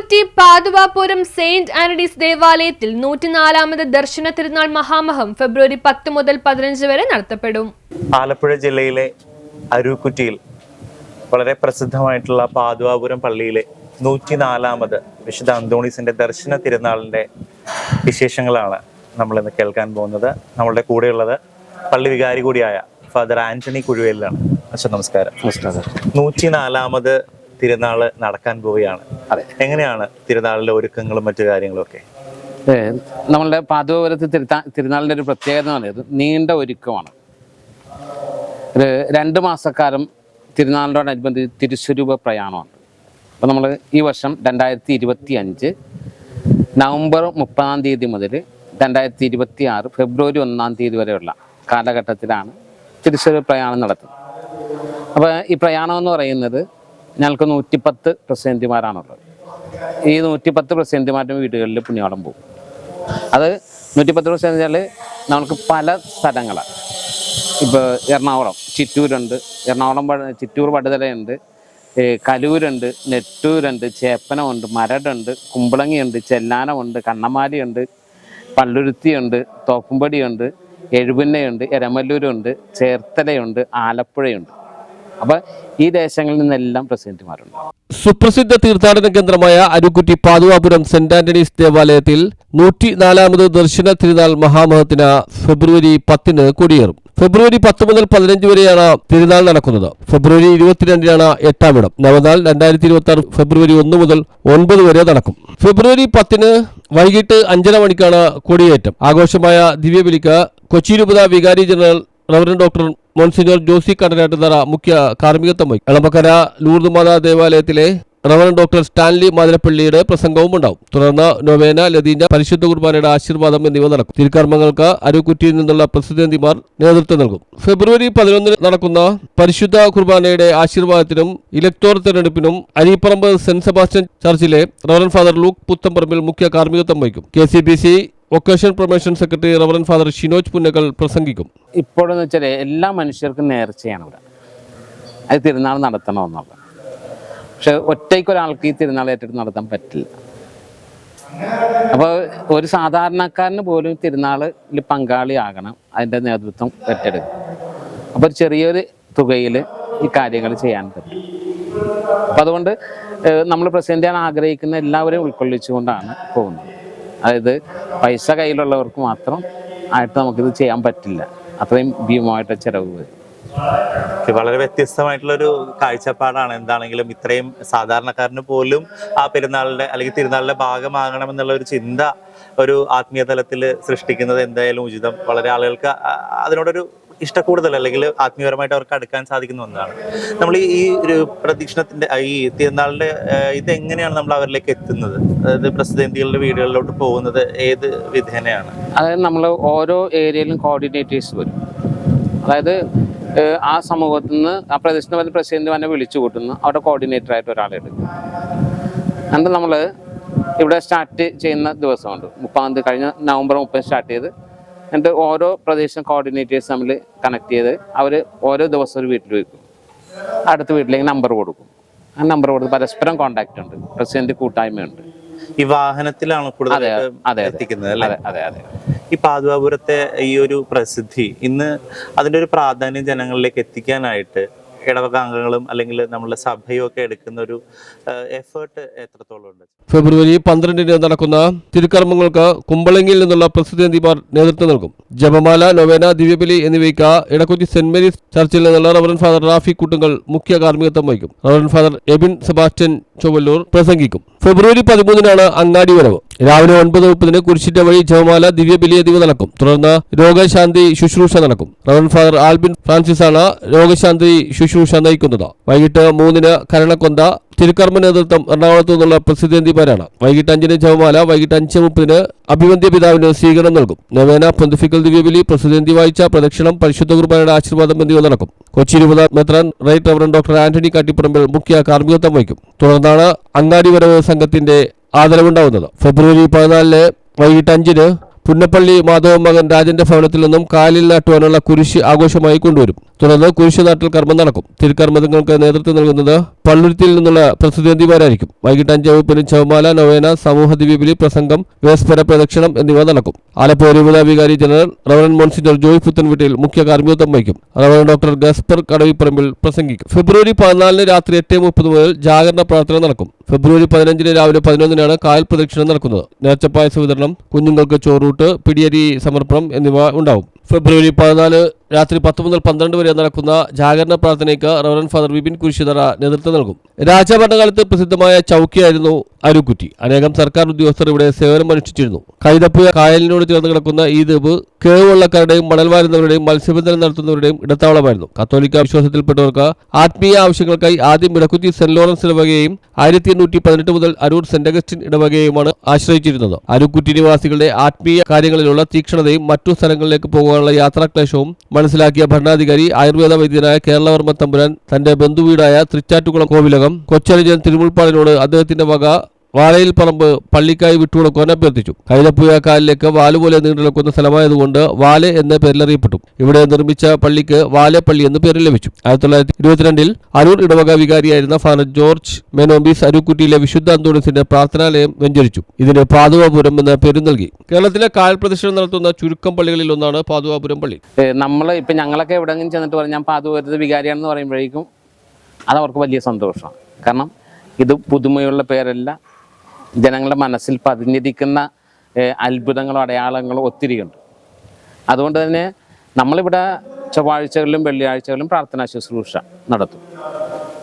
Arookutty Pathuvapuram Saint Antony's ദേവാലയത്തിൽ നൂറ്റിനാലാമത് ദർശന തിരുനാൾ മഹാമഹം ഫെബ്രുവരി പത്ത് മുതൽ പതിനഞ്ച് വരെ നടത്തപ്പെടും. ആലപ്പുഴ ജില്ലയിലെ അരൂക്കുറ്റിയിൽ വളരെ പ്രസിദ്ധമായിട്ടുള്ള പാതുവാപുരം പള്ളിയിലെ നൂറ്റിനാലാമത് വിശുദ്ധ അന്തോണീസിന്റെ ദർശന തിരുനാളിന്റെ വിശേഷങ്ങളാണ് നമ്മൾ ഇന്ന് കേൾക്കാൻ പോകുന്നത്. നമ്മളുടെ കൂടെയുള്ളത് പള്ളി വികാരി കൂടിയായ ഫാദർ ആന്റണി കുഴുവേലിലാണ്. അച്ഛൻ നമസ്കാരം. നമസ്കാരം. നൂറ്റിനാലാമത് തിരുനാൾ നടക്കാൻ പോവുകയാണ്. അതെ. എങ്ങനെയാണ് തിരുനാളിലെ ഒരുക്കങ്ങളും മറ്റു കാര്യങ്ങളും ഒക്കെ? ഏ, നമ്മളുടെ പാതോപുരത്ത് തിരുത്താ തിരുനാളിന്റെ ഒരു പ്രത്യേകത എന്ന് പറയുന്നത് നീണ്ട ഒരുക്കമാണ്. ഒരു രണ്ട് മാസക്കാലം തിരുനാളിനോടനുബന്ധിച്ച് തിരുസ്വരൂപ പ്രയാണമാണ്. അപ്പോൾ നമ്മൾ ഈ വർഷം രണ്ടായിരത്തി ഇരുപത്തി അഞ്ച് നവംബർ മുപ്പതാം തീയതി മുതൽ രണ്ടായിരത്തി ഇരുപത്തി ആറ് ഫെബ്രുവരി ഒന്നാം തീയതി വരെയുള്ള കാലഘട്ടത്തിലാണ് തിരുസ്വരൂപ പ്രയാണം നടത്തുന്നത്. അപ്പോൾ ഈ പ്രയാണം എന്ന് പറയുന്നത് ഞങ്ങൾക്ക് നൂറ്റിപ്പത്ത് പ്രസിഡന്റിമാരാണുള്ളത്. ഈ നൂറ്റിപ്പത്ത് പ്രസിഡന്റിമാരുടെ വീടുകളിൽ പുണ്യാളം പോകും. അത് നൂറ്റിപ്പത്ത് പ്രസിഡന്റ് വെച്ചാൽ നമുക്ക് പല സ്ഥലങ്ങളാണ് ഇപ്പോൾ എറണാകുളം ചിറ്റൂരുണ്ട്. എറണാകുളം ചിറ്റൂർ പടുതലയുണ്ട്. കലൂരുണ്ട് നെട്ടൂരുണ്ട് ചേപ്പനമുണ്ട് മരടുണ്ട് കുമ്പളങ്ങിയുണ്ട് ചെല്ലാനമുണ്ട് കണ്ണമാലിയുണ്ട് പള്ളുരുത്തിയുണ്ട് തോപ്പുംപടിയുണ്ട് എഴുപുന്നയുണ്ട് എരമല്ലൂരുണ്ട് ചേർത്തലയുണ്ട് ആലപ്പുഴയുണ്ട്. അപ്പോൾ ഈ ദേശങ്ങളിൽ നിന്നെല്ലാം പ്രസിഡന്റുമാരുണ്ട്. സുപ്രസിദ്ധ തീർത്ഥാടന കേന്ദ്രമായ അരുക്കുറ്റി പാതുവാപുരം സെന്റ് ആന്റണീസ് ദേവാലയത്തിൽ നൂറ്റിനാലാമത് ദർശന തിരുനാൾ മഹാമഹത്തിന് ഫെബ്രുവരി പത്തിന് കൊടിയേറും. ഫെബ്രുവരി പത്ത് മുതൽ പതിനഞ്ച് വരെയാണ് തിരുനാൾ നടക്കുന്നത്. ഫെബ്രുവരി ഇരുപത്തിരണ്ടിനാണ് എട്ടാം ഇടം. നവനാൾ രണ്ടായിരത്തി ഇരുപത്തി ആറ് ഫെബ്രുവരി ഒന്ന് മുതൽ ഒൻപത് വരെ നടക്കും. ഫെബ്രുവരി പത്തിന് വൈകിട്ട് അഞ്ചര മണിക്കാണ് കൊടിയേറ്റം. ആഘോഷമായ ദിവ്യബലിക്ക് കൊച്ചി രൂപത വികാരി general reverend doctor monsignor Josey Kandanattuthara മുഖ്യ കാർമ്മികത്വം വഹിക്കും. എളമക്കര ലൂർദ് മാതാ ദേവാലയത്തിലെ റവറൻ ഡോക്ടർ സ്റ്റാൻലി മാതിരപ്പള്ളിയുടെ പ്രസംഗവും ഉണ്ടാവും. തുടർന്ന് നൊവേന ലതീന പരിശുദ്ധ കുർബാനയുടെ ആശീർവാദം എന്നിവ നടക്കും. തിരുക്കർമ്മങ്ങൾക്ക് അരുക്കുറ്റിയിൽ നിന്നുള്ള പ്രസിദ്ധന്തിമാർ നേതൃത്വം നൽകും. ഫെബ്രുവരി പതിനൊന്നിന് നടക്കുന്ന പരിശുദ്ധ കുർബാനയുടെ ആശീർവാദത്തിനും ഇലക്ടോർ തെരഞ്ഞെടുപ്പിനും അരിപ്പറമ്പ് സെന്റ് സെബാസ്റ്റ്യൻ ചർച്ചിലെ റവറൻ ഫാദർ ലൂക്ക് പുത്തമ്പറമ്പിൽ മുഖ്യ കാർമ്മികത്വം വഹിക്കും. K vocation promotion secretary reverend father Shinoj Punnakal പ്രസംഗിക്കും. ഇപ്പോഴെന്ന് വെച്ചാൽ എല്ലാ മനുഷ്യർക്കും നേർച്ചയാണ് ഇവിടെ. അത് തിരുനാൾ നടത്തണമെന്നുള്ളത് പക്ഷെ ഒറ്റയ്ക്ക് ഒരാൾക്ക് ഈ തിരുനാൾ ഏറ്റെടുത്ത് നടത്താൻ പറ്റില്ല. അപ്പോൾ ഒരു സാധാരണക്കാരന് പോലും തിരുനാളിൽ പങ്കാളിയാകണം അതിന്റെ നേതൃത്വം ഏറ്റെടുക്കും അപ്പോൾ ഒരു ചെറിയൊരു തുകയിൽ ഈ കാര്യങ്ങൾ ചെയ്യാൻ പറ്റും. അപ്പം അതുകൊണ്ട് നമ്മൾ പ്രസിഡന്റ് ചെയ്യാൻ ആഗ്രഹിക്കുന്ന എല്ലാവരെയും ഉൾക്കൊള്ളിച്ചുകൊണ്ടാണ് പോകുന്നത്. അതായത് പൈസ കയ്യിലുള്ളവർക്ക് മാത്രം ആയിട്ട് നമുക്കിത് ചെയ്യാൻ പറ്റില്ല. അത്രയും ഭീമമായിട്ട് ചിലവ്. വരും വളരെ വ്യത്യസ്തമായിട്ടുള്ള ഒരു കാഴ്ചപ്പാടാണ്. എന്താണെങ്കിലും ഇത്രയും സാധാരണക്കാരന് പോലും ആ പെരുന്നാളിന്റെ അല്ലെങ്കിൽ തിരുനാളിന്റെ ഭാഗമാകണം എന്നുള്ള ഒരു ചിന്ത ഒരു ആത്മീയ തലത്തിൽ സൃഷ്ടിക്കുന്നത് എന്തായാലും ഉചിതം. വളരെ ആളുകൾക്ക് അതിനോടൊരു ഇഷ്ടക്കൂടുതൽ അല്ലെങ്കിൽ ആത്മീയപരമായിട്ട് അവർക്ക് അടുക്കാൻ സാധിക്കുന്ന ഒന്നാണ്. നമ്മൾ ഈ ഒരു പ്രദക്ഷിണത്തിന്റെ ഈ തിരുനാളിന്റെ ഇത് എങ്ങനെയാണ് നമ്മൾ അവരിലേക്ക് എത്തുന്നത്? അതായത് പ്രസിദ്ധന്തികളുടെ വീടുകളിലോട്ട് പോകുന്നത് ഏത് വിധേനയാണ്? അതായത് നമ്മൾ ഓരോ ഏരിയയിലും കോർഡിനേറ്റേഴ്സ് വരും. അതായത് ആ സമൂഹത്തിൽ നിന്ന് ആ പ്രദേശത്ത് വരുന്ന പ്രസിഡന്റ് തന്നെ വിളിച്ചു കൂട്ടുന്നു അവിടെ കോർഡിനേറ്റർ ആയിട്ട് ഒരാളെ എടുക്കും. എന്നിട്ട് നമ്മൾ ഇവിടെ സ്റ്റാർട്ട് ചെയ്യുന്ന ദിവസമുണ്ട്. മുപ്പാം തീയതി കഴിഞ്ഞ നവംബർ മുപ്പത് സ്റ്റാർട്ട് ചെയ്ത് എന്നിട്ട് ഓരോ പ്രദേശം കോർഡിനേറ്റേഴ്സ് തമ്മിൽ കണക്ട് ചെയ്ത് അവർ ഓരോ ദിവസം ഒരു വീട്ടിൽ വയ്ക്കും അടുത്ത വീട്ടിലേക്ക് നമ്പർ കൊടുക്കും. ആ നമ്പർ കൊടുത്ത് പരസ്പരം കോണ്ടാക്ട് ഉണ്ട്. പ്രസിഡന്റ് കൂട്ടായ്മയുണ്ട്. ഈ വാഹനത്തിലാണ് അതെ എത്തിക്കുന്നത് അതെ അതെ ഈ പാതുവാപുരത്തെ ഈ ഒരു പ്രസിദ്ധി ഇന്ന് അതിന്റെ ഒരു പ്രാധാന്യം ജനങ്ങളിലേക്ക് എത്തിക്കാനായിട്ട് ഇടവക അംഗങ്ങളും അല്ലെങ്കിൽ നമ്മളുടെ സഭയും ഒക്കെ എടുക്കുന്ന ഒരു എഫേർട്ട് എത്രത്തോളം ഉണ്ട്? ഫെബ്രുവരി പന്ത്രണ്ടിന് നടക്കുന്ന തിരുക്കർമ്മങ്ങൾക്ക് കുമ്പളങ്ങിയിൽ നിന്നുള്ള പ്രസിദ്ധന്തിമാർ നേതൃത്വം നൽകും. ജപമാല നൊവേന ദിവ്യബലി എന്നിവയ്ക്ക് ഇടക്കുറ്റി സെന്റ് മേരീസ് ചർച്ചിൽ നിന്നുള്ള റവറൻ ഫാദർ റാഫി കുട്ടുങ്കൽ മുഖ്യ കാർമ്മികത്വം വഹിക്കും. Reverend father Ebin Sebastian Chowalloor പ്രസംഗിക്കും. ഫെബ്രുവരി പതിമൂന്നിനാണ് അങ്ങാടി വരവ്. രാവിലെ ഒൻപത് മുപ്പതിന് കുരിശിറ്റ വഴി ജവമാല ദിവ്യബലി എന്നിവ നടക്കും. തുടർന്ന് രോഗശാന്തി ശുശ്രൂഷ നടക്കും. റവൻ ഫാദർ ആൽബിൻ ഫ്രാൻസിസ് ആണ് രോഗശാന്തി ശുശ്രൂഷ നയിക്കുന്നത്. വൈകിട്ട് മൂന്നിന് കരണക്കൊന്ത തിരുക്കർമ്മ നേതൃത്വം എറണാകുളത്തു നിന്നുള്ള പ്രസിദ്ധന്തിമാരാണ് വൈകിട്ട് അഞ്ചിന് ജവമാല വൈകിട്ട് അഞ്ച് മുപ്പതിന് അഭിവന്ധ്യ പിതാവിന് സ്വീകരണം നൽകും. നവേന പൊന്തിഫിക്കൽ ദിവ്യബലി പ്രസിദ്ധന്തി വായിച്ച പ്രദക്ഷിണം പരിശുദ്ധ കുർബാനയുടെ ആശീർവാദം എന്നിവ നടക്കും. കൊച്ചി രൂപത മെത്രാൻ right reverend doctor Antony Kattiparambil മുഖ്യ കാർമ്മികത്വം വഹിക്കും. തുടർന്നാണ് അങ്ങാടി വരവ് സംഘത്തിന്റെ ആദരവുണ്ടാവുന്നത്. ഫെബ്രുവരി പതിനാലിന് വൈകിട്ട് അഞ്ചിന് പുന്നപ്പള്ളി മാധവ മകൻ രാജന്റെ ഭവനത്തിൽ നിന്നും കാലിൽ നാട്ടുവാനുള്ള കുരിശ് ആഘോഷമായി കൊണ്ടുവരും. തുടർന്ന് കുരിശ് നാട്ടിൽ കർമ്മം നടക്കും. തിരുക്കർമ്മങ്ങൾക്ക് നേതൃത്വം നൽകുന്നത് പള്ളുരുത്തിൽ നിന്നുള്ള പ്രസിദ്ധന്തിമാരായിരിക്കും വൈകിട്ട് അഞ്ച് വകുപ്പിന് ചവമാല നൊവേന സമൂഹ ദിവ്യബലി പ്രസംഗം വേസ്പര പ്രദക്ഷിണം എന്നിവ നടക്കും. Alappuzha രൂപതാധികാരി general reverend monsignor Joy Puthenveettil മുഖ്യ കാർമ്മികത്വം വഹിക്കും. റവറൻ ഡോക്ടർ ഗസ്പർ കടവിപ്പറമ്പിൽ പ്രസംഗിക്കും. ഫെബ്രുവരി പതിനാലിന് രാത്രി എട്ട് മുപ്പത് മുതൽ ജാഗരണ പ്രാർത്ഥന നടക്കും. ഫെബ്രുവരി പതിനഞ്ചിന് രാവിലെ പതിനൊന്നിനാണ് കായൽ പ്രദക്ഷിണം നടക്കുന്നത്. നേർച്ചപ്പായസ വിതരണം കുഞ്ഞുങ്ങൾക്ക് ചോറൂട്ട് പിടിയരി സമർപ്പണം എന്നിവ ഉണ്ടാവും. ഫെബ്രുവരി പതിനാല് രാത്രി പത്ത് മുതൽ പന്ത്രണ്ട് വരെ നടക്കുന്ന ജാഗരണ പ്രാർത്ഥനയ്ക്ക് റവറൻ ഫാദർ വിപിൻ കുരിശിതറ നേതൃത്വം നൽകും. രാജഭരണകാലത്ത് പ്രസിദ്ധമായ ചൌക്കിയായിരുന്നു അരുക്കുറ്റി. അനേകം സർക്കാർ ഉദ്യോഗസ്ഥർ ഇവിടെ സേവനമനുഷ്ഠിച്ചിരുന്നു. കൈതപ്പുഴ കായലിനോട് ചേർന്ന് കിടക്കുന്ന ഈ ദ്വീപ് കേവുള്ളക്കാരുടെയും മണൽവാരുന്നവരുടെയും മണൽ വാരുന്നവരുടെയും മത്സ്യബന്ധനം നടത്തുന്നവരുടെയും ഇടത്താവളമായിരുന്നു. കത്തോലിക്ക വിശ്വാസത്തിൽപ്പെട്ടവർക്ക് ആത്മീയ ആവശ്യങ്ങൾക്കായി ആദ്യം ഇടക്കുറ്റി സെന്റ് ലോറൻസ് ഇടവകയെയും ആയിരത്തി എണ്ണൂറ്റി പതിനെട്ട് മുതൽ അരൂർ സെന്റ് അഗസ്റ്റിൻ ഇടവകയെയുമാണ് ആശ്രയിച്ചിരുന്നത്. അരുക്കുറ്റി നിവാസികളുടെ ആത്മീയ കാര്യങ്ങളിലുള്ള തീക്ഷണതയും മറ്റു സ്ഥലങ്ങളിലേക്ക് പോകാനുള്ള യാത്രാക്ലേശവും മനസ്സിലാക്കിയ ഭരണാധികാരി ആയുർവേദ വൈദ്യനായ കേരളവർമ്മ തമ്പുരാൻ തന്റെ ബന്ധുവീടായ തൃച്ചാറ്റുകുളം കോവിലകം കൊച്ചനുജൻ തിരുമുൾപ്പാടിനോട് അദ്ദേഹത്തിന്റെ വക വാലയിൽ പറമ്പ് പള്ളിക്കായി വിട്ടുകൊടുക്കുവാൻ അഭ്യർത്ഥിച്ചു. കൈലപ്പുഴ കാലിലേക്ക് വാലുപോലെ പോലെ നിൽക്കുന്ന സ്ഥലമായതുകൊണ്ട് വാല എന്ന പേരിലറിയപ്പെട്ടു. ഇവിടെ നിർമ്മിച്ച പള്ളിക്ക് വാലപ്പള്ളി എന്ന പേര് ലഭിച്ചു. ആയിരത്തി തൊള്ളായിരത്തി ഇരുപത്തിരണ്ടിൽ അരൂർ ഇടവക വികാരിയായിരുന്ന ഫാദർ ജോർജ് മെനോബീസ് അരുക്കുറ്റിയിലെ വിശുദ്ധ അന്തോണിസിന്റെ പ്രാർത്ഥനാലയം വെഞ്ചരിച്ചു. ഇതിന് പാതുവാപുരം എന്ന പേര് നൽകി. കേരളത്തിലെ കാൽ പ്രദക്ഷിണം നടത്തുന്ന ചുരുക്കം പള്ളികളിൽ ഒന്നാണ് പാതുവാപുരം പള്ളി. നമ്മൾ ഇപ്പം ഞങ്ങളൊക്കെ എവിടെയെങ്കിലും ചെന്നിട്ട് പറഞ്ഞാൽ ഞാൻ പാതുവരുത് വികാരിയാണെന്ന് പറയുമ്പോഴേക്കും അതവർക്ക് വലിയ സന്തോഷമാണ്. കാരണം ഇത് പുതുമയുള്ള പേരല്ല ജനങ്ങളുടെ മനസ്സിൽ പതിഞ്ഞിരിക്കുന്ന അത്ഭുതങ്ങളും അടയാളങ്ങളും ഒത്തിരിയുണ്ട്. അതുകൊണ്ട് തന്നെ നമ്മളിവിടെ ചൊവ്വാഴ്ചകളിലും വെള്ളിയാഴ്ചകളിലും പ്രാർത്ഥനാ ശുശ്രൂഷ നടത്തും.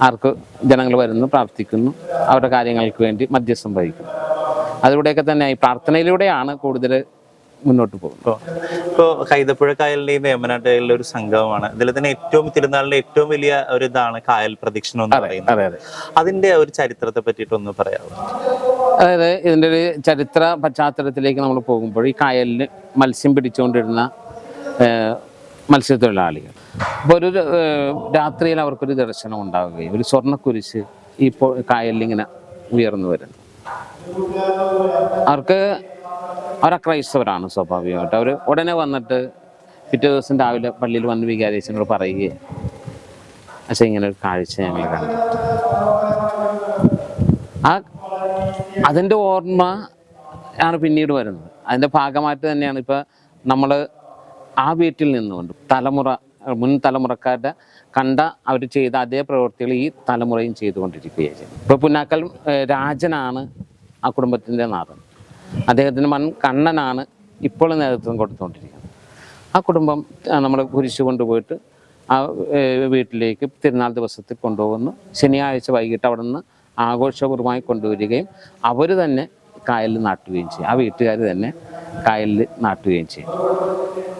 ആർക്ക് ജനങ്ങൾ വരുന്നു പ്രാർത്ഥിക്കുന്നു അവരുടെ കാര്യങ്ങൾക്ക് വേണ്ടി മധ്യസ്ഥം വഹിക്കുന്നു. അതിലൂടെയൊക്കെ തന്നെ ഈ പ്രാർത്ഥനയിലൂടെയാണ് കൂടുതൽ മുന്നോട്ട് പോകുന്നത്. ഇപ്പോ ഇപ്പോ കൈതപ്പുഴ കായലിന്റെയും വേമ്പനാട്ടുകായലിലെ ഒരു സംഗമമാണ്. ഇതിൽ തന്നെ ഏറ്റവും തിരുനാളിലെ ഏറ്റവും വലിയ ഒരു ഇതാണ് കായൽ പ്രദക്ഷിണം എന്ന് പറയുന്നത്. അതെ അതെ. അതിന്റെ ഒരു ചരിത്രത്തെ പറ്റിയിട്ടൊന്ന് പറയാമോ? അതായത് ഇതിന്റെ ഒരു ചരിത്ര പശ്ചാത്തലത്തിലേക്ക് നമ്മൾ പോകുമ്പോൾ ഈ കായലിൽ മത്സ്യം പിടിച്ചുകൊണ്ടിരുന്ന മത്സ്യത്തൊഴിലാളികൾ. അപ്പോൾ ഒരു രാത്രിയിൽ അവർക്കൊരു ദർശനം ഉണ്ടാവുകയും ഒരു സ്വർണക്കുരിശ് ഈ കായലിങ്ങനെ ഉയർന്നു വരുന്നു. അവർക്ക് അവരാ ക്രൈസ്തവരാണ് സ്വാഭാവികമായിട്ട്. അവർ ഉടനെ വന്നിട്ട് പിറ്റേ ദിവസം രാവിലെ പള്ളിയിൽ വന്ന് വികാരിച്ചനോട് പറയുകയാണ് പക്ഷേ ഇങ്ങനെ ഒരു കാഴ്ച ഞങ്ങൾ കണ്ടു ആ അതിന്റെ ഓർമ്മ ആണ് പിന്നീട് വരുന്നത്. അതിന്റെ ഭാഗമായിട്ട് തന്നെയാണ് ഇപ്പോൾ നമ്മൾ ആ വീട്ടിൽ നിന്നുകൊണ്ട് തലമുറ മുൻ തലമുറക്കാരുടെ കണ്ട അവർ ചെയ്ത അതേ പ്രവൃത്തികൾ ഈ തലമുറയും ചെയ്തുകൊണ്ടിരിക്കുകയാണ് ചെയ്യുന്നത്. ഇപ്പോൾ പുന്നാക്കൽ രാജനാണ് ആ കുടുംബത്തിന്റെ നാഥൻ. അദ്ദേഹത്തിന്റെ മൺ കണ്ണനാണ് ഇപ്പോൾ നേതൃത്വം കൊടുത്തുകൊണ്ടിരിക്കുന്നത്. ആ കുടുംബം നമ്മൾ കുരിശ് കൊണ്ടുപോയിട്ട് ആ വീട്ടിലേക്ക് തിരുനാൾ ദിവസത്തിൽ കൊണ്ടുപോകുന്നു. ശനിയാഴ്ച വൈകിട്ട് അവിടെ നിന്ന് ആഘോഷപൂർവമായി കൊണ്ടുവരികയും അവർ തന്നെ കായലിൽ നാട്ടുകയും ചെയ്യും. ആ വീട്ടുകാർ തന്നെ കായലിൽ നാട്ടുകയും ചെയ്യും.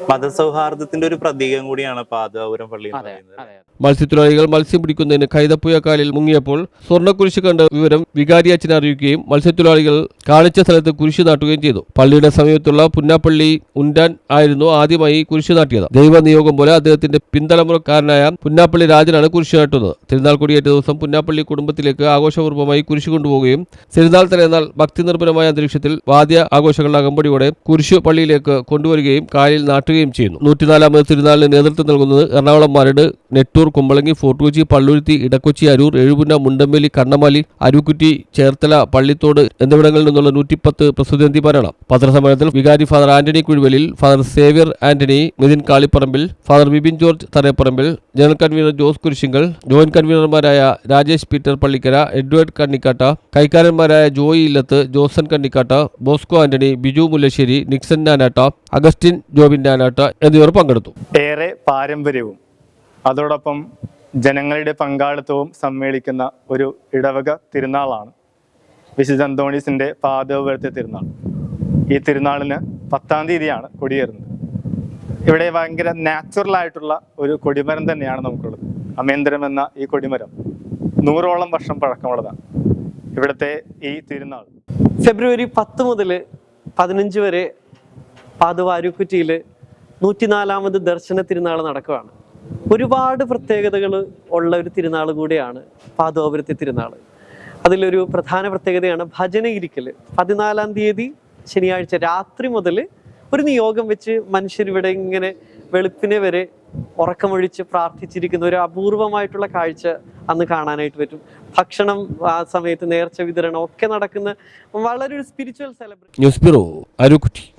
മതസൗഹാർദ്ദത്തിന്റെ ഒരു പ്രതീകം കൂടിയാണ് പാതപുരം പള്ളി അതെ അതെ. മത്സ്യത്തൊഴിലാളികൾ മത്സ്യം പിടിക്കുന്നതിന് കൈതപ്പുയ കാലിൽ മുങ്ങിയപ്പോൾ സ്വർണക്കുരിശ് കണ്ട വിവരം വികാരി അച്ഛനെ അറിയിക്കുകയും മത്സ്യത്തൊഴിലാളികൾ കാണിച്ച സ്ഥലത്ത് കുരിശ് നാട്ടുകയും ചെയ്തു. പള്ളിയുടെ സമീപത്തുള്ള പുന്നാപ്പള്ളി ഉണ്ടാൻ ആയിരുന്നു ആദ്യമായി കുരിശ് നാട്ടിയത്. ദൈവ നിയോഗം പോലെ അദ്ദേഹത്തിന്റെ പിന്തലമുറക്കാരനായ പുന്നാപ്പള്ളി രാജനാണ് കുരിശ് നാട്ടുന്നത്. തിരുനാൾ കൊടിയേറ്റ ദിവസം പുന്നാപ്പള്ളി കുടുംബത്തിലേക്ക് ആഘോഷപൂർവമായി കുരിശ് കൊണ്ടുപോവുകയും തിരുനാൾ തലേന്നാൾ ഭക്തി നിർഭരമായ അന്തരീക്ഷത്തിൽ വാദ്യ ആഘോഷങ്ങളുടെ അകമ്പടിയോടെ കുരിശ് പള്ളിയിലേക്ക് കൊണ്ടുവരികയും കാലിൽ നാട്ടുകയും ചെയ്യുന്നു. നൂറ്റിനാലാമത് തിരുനാളിന് നേതൃത്വം നൽകുന്നത് എറണാകുളം മരട് നെട്ടൂർ കുമ്പളങ്ങി ഫോർട്ട് കൊച്ചി പള്ളുരുത്തി ഇടക്കൊച്ചി അരൂർ എഴുപുന്ന മുണ്ടമ്പലി കണ്ണമാലി അരുക്കുറ്റി ചേർത്തല പള്ളിത്തോട് എന്നിവിടങ്ങളിൽ നിന്നുള്ള നൂറ്റിപ്പത്ത് പ്രസിദ്ധന്തിമാരാണ് പത്രസമ്മേളനത്തിൽ വികാരി father Antony Kuzhuvalil father Xavier Antony Nithin Kalliparambil father Bibin George Tharayaparambil general convener Jose Kurisinkal joint കൺവീനർമാരായ Rajesh Peter Pallikkara Edward കണ്ണിക്കാട്ട കൈക്കാരന്മാരായ ജോയി ഇല്ലത്ത് Joson കണ്ണിക്കാട്ട Bosco Antony Biju Mullassery Nixon നാനാട്ട Augustine Jobin നാനാട്ട എന്നിവർ പങ്കെടുത്തു. ഏറെ പാരമ്പര്യവും അതോടൊപ്പം ജനങ്ങളുടെ പങ്കാളിത്തവും സമ്മേളിക്കുന്ന ഒരു ഇടവക തിരുനാളാണ്. വിശുദ്ധ അന്തോണീസിന്റെ പാദവരത്തെ തിരുനാൾ. ഈ തിരുനാളിന് പത്താം തീയതിയാണ് കൊടിയേറുന്നത്. ഇവിടെ ഭയങ്കര നാച്ചുറൽ ആയിട്ടുള്ള ഒരു കൊടിമരം തന്നെയാണ് നമുക്കുള്ളത്. അമേന്ദ്രം എന്ന ഈ കൊടിമരം നൂറോളം വർഷം പഴക്കമുള്ളതാണ്. ഇവിടുത്തെ ഈ തിരുനാൾ. ഫെബ്രുവരി പത്ത് മുതൽ പതിനഞ്ച് വരെ പാതുവാരുക്കുറ്റിയിൽ നൂറ്റിനാലാമത് ദർശന തിരുനാൾ നടക്കുകയാണ്. ഒരുപാട് പ്രത്യേകതകൾ ഉള്ള ഒരു തിരുനാൾ കൂടിയാണ് പാതോപുരത്തെ തിരുനാൾ. അതിലൊരു പ്രധാന പ്രത്യേകതയാണ് ഭജന ഇരിക്കൽ. പതിനാലാം തീയതി ശനിയാഴ്ച രാത്രി മുതൽ ഒരു നിയോഗം വെച്ച് മനുഷ്യർ ഇവിടെ ഇങ്ങനെ വെളുപ്പിനെ വരെ ഉറക്കമൊഴിച്ച് പ്രാർത്ഥിച്ചിരിക്കുന്ന ഒരു അപൂർവമായിട്ടുള്ള കാഴ്ച അന്ന് കാണാനായിട്ട് പറ്റും. ഭക്ഷണം ആ സമയത്ത് നേർച്ച വിതരണം ഒക്കെ നടക്കുന്ന വളരെ ഒരു സ്പിരിച്വൽ സെലിബ്രേഷൻ